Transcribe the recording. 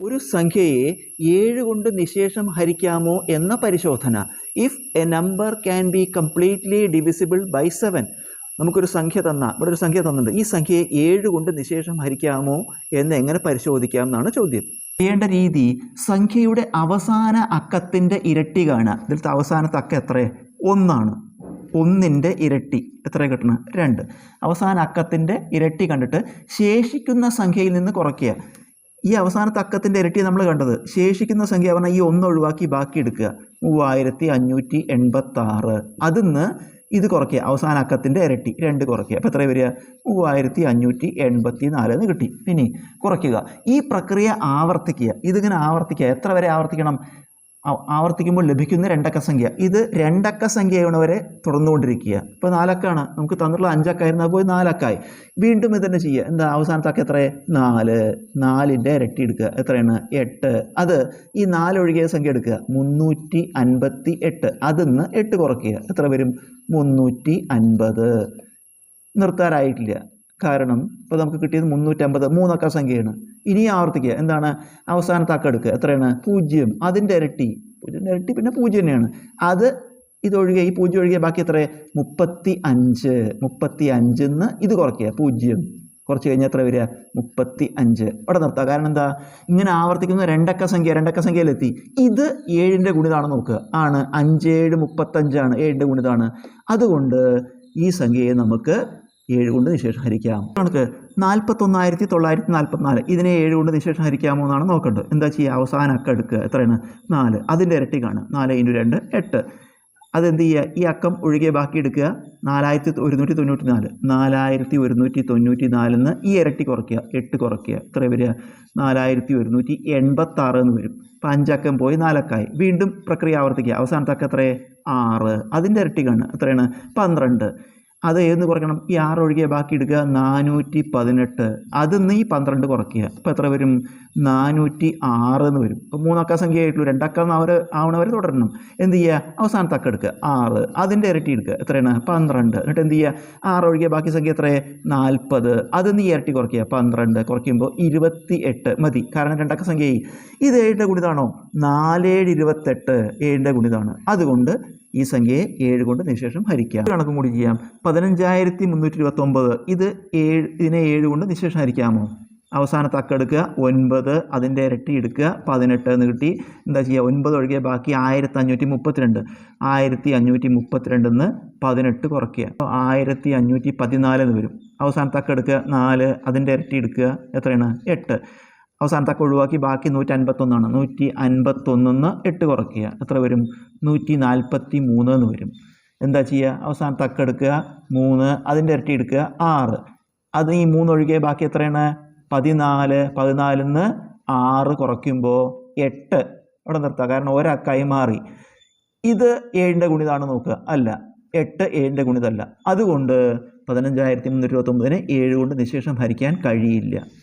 ഒരു സംഖ്യയെ ഏഴ് കൊണ്ട് നിശേഷം ഹരിക്കാമോ എന്ന പരിശോധന. If a number can be completely divisible by seven നമുക്കൊരു സംഖ്യ തന്ന. ഇവിടെ ഒരു സംഖ്യ തന്നിട്ടുണ്ട്. ഈ സംഖ്യയെ ഏഴ് കൊണ്ട് നിശേഷം ഹരിക്കാമോ എന്ന് എങ്ങനെ പരിശോധിക്കാം എന്നാണ് ചോദ്യം. ചെയ്യേണ്ട രീതി സംഖ്യയുടെ അവസാന അക്കത്തിന്റെ ഇരട്ടി കാണുക ഇതിലത്തെ അവസാനത്തെ അക്കം എത്ര ഒന്നാണ്. ഒന്നിന്റെ ഇരട്ടി. എത്ര കിട്ടണം? രണ്ട്. അവസാന അക്കത്തിന്റെ ഇരട്ടി കണ്ടിട്ട് ശേഷിക്കുന്ന സംഖ്യയിൽ നിന്ന് കുറയ്ക്കുക. ഈ അവസാനത്തെ അക്കത്തിന്റെ ഇരട്ടി നമ്മൾ കണ്ടത്. ശേഷിക്കുന്ന സംഖ്യ പറഞ്ഞാൽ ഈ ഒന്ന് ഒഴിവാക്കി ബാക്കി എടുക്കുക. മൂവായിരത്തി അഞ്ഞൂറ്റി എൺപത്താറ്. അതിന്ന് ഇത് കുറയ്ക്കുക. അവസാന അക്കത്തിന്റെ ഇരട്ടി രണ്ട് കുറയ്ക്കുക. അപ്പോൾ എത്ര വരിക? മൂവായിരത്തി അഞ്ഞൂറ്റി എൺപത്തി നാല് എന്ന് കിട്ടി. ഇനി കുറയ്ക്കുക. ഈ പ്രക്രിയ ആവർത്തിക്കുക. ഇതിങ്ങനെ ആവർത്തിക്കുക. എത്ര വരെ ആവർത്തിക്കണം? ആവർത്തിക്കുമ്പോൾ ലഭിക്കുന്ന രണ്ടക്ക സംഖ്യ. ഇത് രണ്ടക്ക സംഖ്യയാണ് വരെ തുടർന്നുകൊണ്ടിരിക്കുക ഇപ്പോൾ നാലക്കാണ്. നമുക്ക് തന്നിട്ടുള്ള അഞ്ചക്കായിരുന്നു അപ്പോൾ നാലക്കായി. വീണ്ടും ഇത് തന്നെ ചെയ്യുക. എന്താ? അവസാനത്തെ എത്ര നാല്. നാലിന്റെ ഇരട്ടി എടുക്കുക. എത്രയാണ്? എട്ട്. അത് ഈ നാലൊഴികെ സംഖ്യ എടുക്കുക. മുന്നൂറ്റി അൻപത്തി എട്ട് അതിന്ന് എട്ട് കുറയ്ക്കുക. എത്ര വരും? മുന്നൂറ്റി അൻപത് നിർത്താറായിട്ടില്ല. കാരണം ഇപ്പോൾ നമുക്ക് കിട്ടിയത് മുന്നൂറ്റമ്പത് മൂന്നക്ക സംഖ്യയാണ്. ഇനി ആവർത്തിക്കുക. എന്താണ്? അവസാനത്തെ അക്ക എത്രയാണ്? പൂജ്യം. അതിന്റെ ഇരട്ടി. പൂജ്യത്തിന്റെ ഇരട്ടി പിന്നെ പൂജ്യം തന്നെയാണ്. അത് ഇതൊഴികെ ഈ പൂജ്യം ഒഴികെ ബാക്കി എത്ര മുപ്പത്തി അഞ്ച് മുപ്പത്തി അഞ്ചെന്ന് ഇത് കുറയ്ക്കുക. പൂജ്യം. കുറച്ച് കഴിഞ്ഞാൽ എത്ര വരിക? മുപ്പത്തി അഞ്ച് അവിടെ നിർത്തുക കാരണം എന്താ? ഇങ്ങനെ ആവർത്തിക്കുന്ന രണ്ടക്ക സംഖ്യ രണ്ടക്ക സംഖ്യയിലെത്തി. ഇത് ഏഴിന്റെ ഗുണിതാണെന്ന് നോക്കുക. ആണ്. അഞ്ച് ഏഴ് മുപ്പത്തഞ്ചാണ്. ഏഴിന്റെ ഗുണിതാണ്. അതുകൊണ്ട് ഈ സംഖ്യയെ നമുക്ക് ഏഴ് കൊണ്ട് നിശേഷം ഹരിക്കാം നമുക്ക് നാൽപ്പത്തൊന്നായിരത്തി തൊള്ളായിരത്തി നാൽപ്പത്തിനാല് ഇതിനെ ഏഴ് കൊണ്ട് നിശേഷം ഹരിക്കാമോ എന്നാണ് നോക്കേണ്ടത്. എന്താ ചെയ്യുക? അവസാന അക്കം എടുക്കുക. എത്രയാണ്? നാല്. അതിന്റെ ഇരട്ടിക്കാണ് നാല് ഇന്റു രണ്ട് എട്ട്. അതെന്ത് ചെയ്യുക? ഈ അക്കം ഒഴികെ ബാക്കി എടുക്കുക. നാലായിരത്തി ഒരുന്നൂറ്റി തൊണ്ണൂറ്റി നാല് നാലായിരത്തി ഒരുന്നൂറ്റി തൊണ്ണൂറ്റി നാലിന്ന് ഈ ഇരട്ടി കുറയ്ക്കുക. എട്ട് കുറയ്ക്കുക. എത്ര വരിക? നാലായിരത്തി ഒരുന്നൂറ്റി എൺപത്താറ് എന്ന് വരും. അപ്പം അഞ്ചക്കം പോയി നാലക്കായി. വീണ്ടും പ്രക്രിയ ആവർത്തിക്കുക. അവസാനത്തെ അക്കം എത്രയേ ആറ്. അതിന്റെ ഇരട്ടി കാണുക. എത്രയാണ്? പന്ത്രണ്ട്. അത് ഏന്ന് കുറയ്ക്കണം? ഈ ആറ് ഒഴികെ ബാക്കി എടുക്കുക നാനൂറ്റി പതിനെട്ട്. അതിൽ നിന്ന് ഈ പന്ത്രണ്ട് കുറയ്ക്കുക. അപ്പോൾ എത്ര വരും? നാനൂറ്റി ആറ് എന്ന് വരും. ഇപ്പോൾ മൂന്നക്ക സംഖ്യ ആയിട്ടുള്ളൂ. രണ്ടക്ക അവർ ആവണവർ തുടരണം. എന്ത് ചെയ്യുക അവസാനത്തെ അക്ക എടുക്കുക. ആറ്. അതിന്റെ ഇരട്ടി എടുക്കുക. എത്രയാണ്? പന്ത്രണ്ട്. എന്നിട്ട് എന്ത് ചെയ്യുക ആറ് ഒഴികെ ബാക്കി സംഖ്യ എത്രയാണ് നാൽപ്പത്. അതിന്ന് ഇരട്ടി കുറയ്ക്കുക. പന്ത്രണ്ട്. കുറയ്ക്കുമ്പോൾ ഇരുപത്തി എട്ട് മതി. കാരണം രണ്ടക്ക സംഖ്യയായി ഇത് ഏഴിന്റെ ഗുണിതാണോ? നാലേഴ് ഇരുപത്തെട്ട്. ഏഴിന്റെ ഗുണിതാണ്. അതുകൊണ്ട് ഈ സംഖ്യയെ ഏഴ് കൊണ്ട് നിശേഷം ഹരിക്കാം. കണക്കും കൂടി ചെയ്യാം. പതിനഞ്ചായിരത്തി മുന്നൂറ്റി ഇരുപത്തൊമ്പത്. ഇത് ഏഴ് ഇതിനെ ഏഴ് കൊണ്ട് നിശേഷം ഹരിക്കാമോ? അവസാനത്തെ അക്ക എടുക്കുക. ഒൻപത് അതിന്റെ ഇരട്ടി എടുക്കുക. പതിനെട്ട് എന്ന് കിട്ടി. എന്താ ചെയ്യുക? ഒൻപത് ഒഴികെ ബാക്കി ആയിരത്തി അഞ്ഞൂറ്റി മുപ്പത്തിരണ്ട് ആയിരത്തി അഞ്ഞൂറ്റി മുപ്പത്തിരണ്ടിന്ന് പതിനെട്ട് കുറയ്ക്കുക. അപ്പോൾ ആയിരത്തി അഞ്ഞൂറ്റി പതിനാല് എന്ന് വരും. അവസാനത്തെ അക്ക എടുക്കുക. നാല് അതിന്റെ ഇരട്ടി എടുക്കുക. എത്രയാണ്? എട്ട്. അവസാനത്തെ അക്ക ഒഴിവാക്കി ബാക്കി നൂറ്റി അൻപത്തൊന്നാണ് നൂറ്റി അൻപത്തൊന്നിന്ന് എട്ട് കുറയ്ക്കുക. എത്ര വരും? നൂറ്റി നാൽപ്പത്തി മൂന്ന് എന്ന് വരും. എന്താ ചെയ്യുക? അവസാനത്തെ അക്ക എടുക്കുക. മൂന്ന് അതിന്റെ ഇരട്ടി എടുക്കുക. ആറ്. അത് ഈ മൂന്ന് ഒഴികെ ബാക്കി എത്രയാണ്? പതിനാല് പതിനാലിൽ നിന്ന് ആറ് കുറയ്ക്കുമ്പോൾ എട്ട്. അവിടെ നിർത്തുക കാരണം ഒരക്കായി മാറി. ഇത് ഏഴിന്റെ ഗുണിതാണ് നോക്കുക. അല്ല എട്ട് ഏഴിന്റെ ഗുണിതല്ല. അതുകൊണ്ട് പതിനഞ്ചായിരത്തി മുന്നൂറ്റി ഇരുപത്തൊമ്പതിനെ ഏഴ് കൊണ്ട് നിശേഷം ഹരിക്കാൻ കഴിയില്ല.